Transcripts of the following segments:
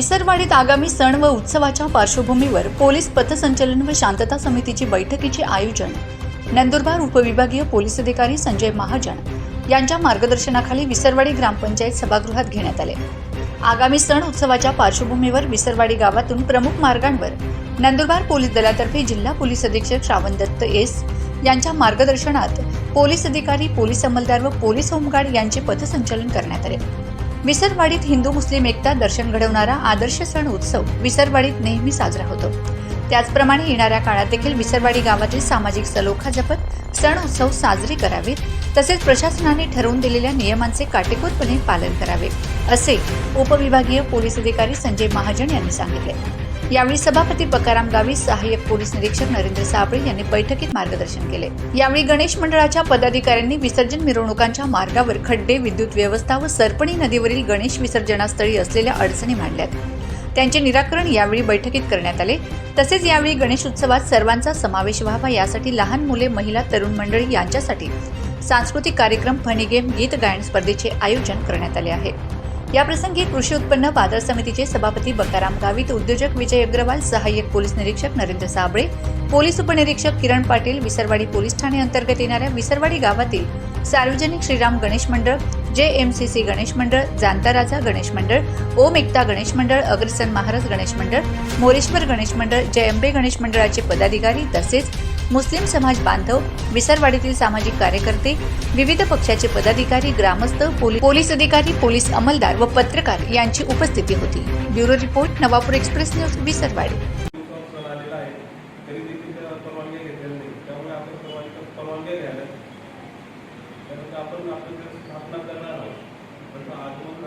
विसरवाडीत आगामी सण व उत्सवाच्या पार्श्वभूमीवर पोलीस पथसंचलन व शांतता समितीची बैठकीचे आयोजन. नंदुरबार उपविभागीय पोलीस अधिकारी संजय महाजन यांच्या मार्गदर्शनाखाली विसरवाडी ग्रामपंचायत सभागृहात घेण्यात आले. आगामी सण उत्सवाच्या पार्श्वभूमीवर विसरवाडी गावातून प्रमुख मार्गांवर नंदुरबार पोलीस दलातर्फे जिल्हा पोलीस अधीक्षक श्रावण दत्त एस यांच्या मार्गदर्शनात पोलीस अधिकारी पोलीस अंमलदार व पोलीस होमगार्ड यांचे पथसंचलन करण्यात आले. विसरवाडीत हिंदू मुस्लिम एकता दर्शन घडवणारा आदर्श सण उत्सव विसरवाडीत नेहमी साजरा होतो. त्याचप्रमाणे येणाऱ्या काळात देखील विसरवाडी गावातील सामाजिक सलोखा जपत सण उत्सव साजरे करावेत तसेच प्रशासनाने ठरवून दिलेल्या नियमांचे काटेकोरपणे पालन करावे असे उपविभागीय पोलीस अधिकारी संजय महाजन यांनी सांगितले. यावेळी सभापती बकाराम गावी सहाय्यक पोलीस निरीक्षक नरेंद्र साबळे यांनी बैठकीत मार्गदर्शन केले. यावेळी गणेश मंडळाच्या पदाधिकाऱ्यांनी विसर्जन मिरवणुकांच्या मार्गावर खड्डे विद्युत व्यवस्था व सरपणी नदीवरील गणेश विसर्जनास्थळी असलेल्या अडचणी मांडल्यात. त्यांचे निराकरण यावेळी बैठकीत करण्यात आले. तसेच यावेळी गणेश उत्सवात सर्वांचा समावेश व्हावा यासाठी लहान मुले महिला तरुण मंडळी यांच्यासाठी सांस्कृतिक कार्यक्रम फनी गेम गीत गायन स्पर्धेचे आयोजन करण्यात आले आहे. याप्रसंगी कृषी उत्पन्न बाजार समितीचे सभापती बकाराम गावित उद्योजक विजय अग्रवाल सहाय्यक पोलीस निरीक्षक नरेंद्र साबळे पोलीस उपनिरीक्षक किरण पाटील विसरवाडी पोलीस ठाणे अंतर्गत येणाऱ्या विसरवाडी गावातील सार्वजनिक श्रीराम गणेश मंडळ जे एम सी सी गणेश मंडळ जांता राजा गणेश मंडळ ओम एकता गणेश मंडळ अग्रसन महाराज गणेश मंडळ मोरेश्वर गणेश मंडळ जय अंबे गणेश मंडळाचे पदाधिकारी तसेच मुस्लिम समाज बांधव विसरवाडीतील सामाजिक कार्यकर्ते विविध पक्षाचे पदाधिकारी ग्रामस्थ पोलीस अधिकारी पोलीस अंमलदार व पत्रकार यांची उपस्थिती होती. Bureau report Navapur express news Visarwadi. आपण आपली स्थापना करणार आहोत आगमन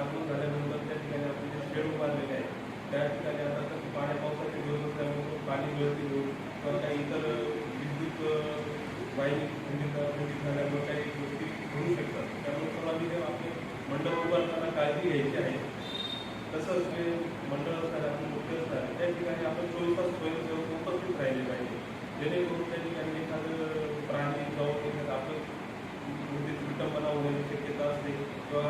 आगमन झाल्यानंतर त्या ठिकाणी आपण जे शेड उभारलेले आहे त्या ठिकाणी आता पाण्या पावसाचे दिवस असल्यामुळे पाणी व्यवस्थित घेऊन किंवा काही इतर विद्युत बाईक वाहिनी म्हणजे काही गोष्टी होऊ शकतात. त्यामुळे परवानगी घेऊन आपले मंडळ उभारताना काळजी घ्यायची आहे तसंच ते मंडळ असतात आपण मुख्य असतात त्या ठिकाणी आपण चोवीस स्वयंसेवक उपस्थित राहिले पाहिजे. जेणेकरून त्या ठिकाणी एखादं प्राणी जाऊन एखादं आपण विटंबना होण्याची शक्यता असते किंवा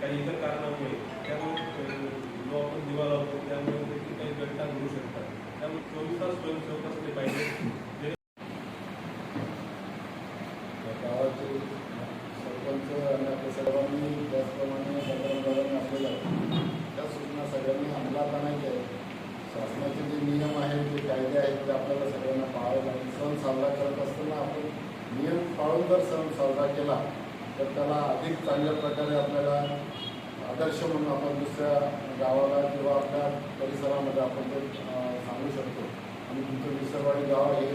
काही इतर कारणामुळे त्यामुळे जो आपण दिवा लावतो त्यामुळे देखील काही घटना घडू शकतात. त्यामुळे चोवीस तास स्वयंसेवक असले पाहिजे जे गावाचे सरपंच आणि आपल्या सर्वांनी त्याचप्रमाणे बंदरांनी आपल्याला त्या सूचना सगळ्यांनी अंमलात आणायच्या आहेत शासनाचे जे नियम आहेत जे कायदे आहेत ते आपल्याला सगळ्यांना पाळावे लागेल. सण साजरा करत असताना आपण नियम पाळून जर सण साजरा केला तर त्याला अधिक चांगल्या प्रकारे आपल्याला आदर्श म्हणून आपण दुसऱ्या गावाला किंवा आपल्या परिसरामध्ये आपण ते सांगू शकतो. आणि तुमचं विसरवाडी गाव हे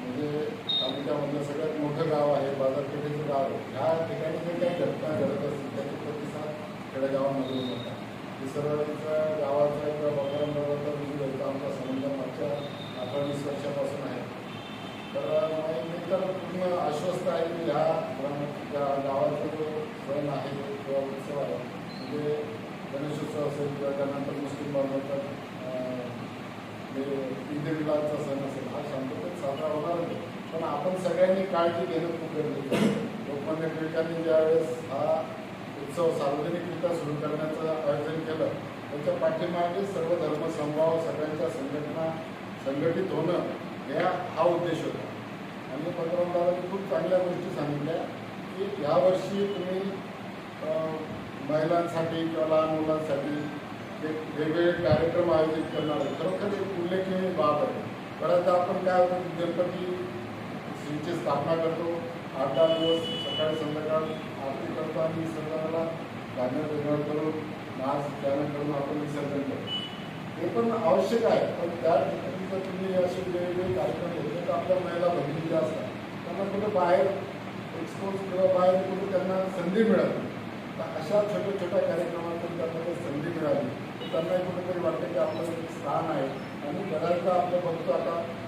म्हणजे तालुक्यामधलं सगळ्यात मोठं गाव आहे बाजारपेठेचं गाव आहे. ह्या ठिकाणी जे काही घटना घडत असतील त्याचे प्रतिसाद खेडेगावामध्ये होत विसरवाडीचा गावाचा किंवा बकरम गावाचा विजय होता आमचा संबंध मागच्या अठरा वीस वर्षापासून आहे तर मी मी तर पूर्ण आश्वस्त आहे की ह्या ग्राम- त्या गावाचा जो सण आहे किंवा उत्सव आहे म्हणजे गणेशोत्सव असेल किंवा त्यानंतर मुस्लिम बांधवांचा ईद मिलादचा सण असेल हा शांततेत साजरा होणार नाही. पण आपण सगळ्यांनी काळजी घेणं खूप गरजेचं आहे. लोकमान्य टिळकांनी ज्यावेळेस हा उत्सव सार्वजनिकरित्या सुरू करण्याचं आयोजन केलं त्याच्या पाठीमागे सर्व धर्मसंभाव सगळ्यांच्या संघटना संघटित होणं या हा उद्देश होता. आणि पंतप्रधानांनी खूप चांगल्या गोष्टी सांगितल्या की यावर्षी तुम्ही महिलांसाठी किंवा लहान मुलांसाठी एक वेगवेगळे कार्यक्रम आयोजित करणार आहे. खरोखर एक उल्लेखनीय बाब आहे. बऱ्याचदा आपण काय होतो गणपती श्रीची स्थापना करतो. आठ दहा दिवस सकाळी संध्याकाळ आरती करतो आणि विसर्जनाला गाणं वेगळं करून नाच गाणं करून आपण विसर्जन करतो. हे पण आवश्यक आहे. पण त्या ठिकाणी जर तुम्ही असे वेगवेगळे कार्यक्रम घेतले तर आपल्या महिला भगिनी ज्या असतात. त्यांना कुठं बाहेर एक्सपोज किंवा बाहेर कुठं त्यांना संधी मिळत अशा छोट्या छोट्या कार्यक्रमातून त्यांना जर संधी मिळाली. तर त्यांना कुठेतरी वाटतं की आपलं एक स्थान आहे. आणि बऱ्याचदा आपलं बघतो आता